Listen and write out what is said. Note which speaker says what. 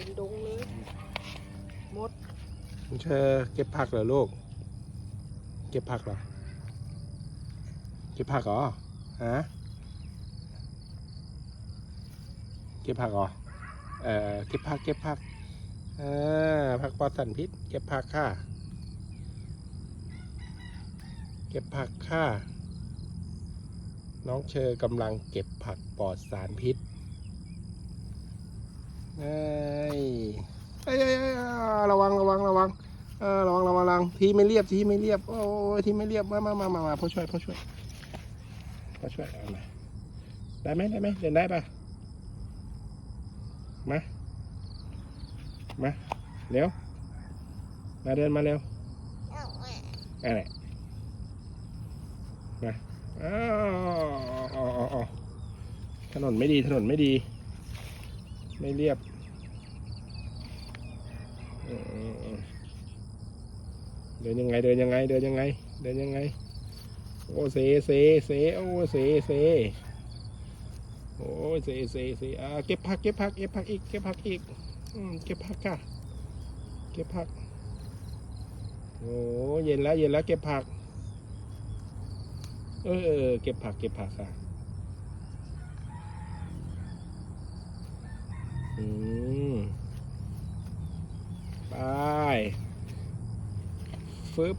Speaker 1: เป็นดงเลยมด
Speaker 2: เธอเก็บผักเหรอลูก เก็บผักเหรอ เก็บผักเหรอ ฮะ เก็บผักเหรอ เอ่อเก็บผัก เก็บผัก เอ่าผักปลอดสารพิษ เก็บผักค่ะ เก็บผักค่ะ น้องเชอกำลังเก็บผักปลอดสารพิษ เอ้ยเอ้ยเอ้ยเอ้ยระ วังระวังระวังเออระวังทีไม่เรียบทีไม่เรียบ โอ้ยทีไม่เรียบมามามามามาพ่อช่วยพ่อช่วยพ่อช่วยเอามาได้ไหมได้ไหมเดินได้ปะมามาเร็วมาเดินมาเร็วอะไรมาอ้าวอ๋อถนนไม่ดีถนนไม่ดี ไม่เรียบ เดินยังไง เดินยังไง เดินยังไง เดินยังไง โอ้เซเซเซโอ้เซเซโอ้เซเซเซอ่าเก็บผักเก็บผักเก็บผักอีกเก็บผักอีกอืมเก็บผักค่ะ เก็บผัก โอ้เย็นแล้วเย็นแล้วเก็บผัก เออเออเออเก็บผักเก็บผักค่ะอืมไป ฟึบ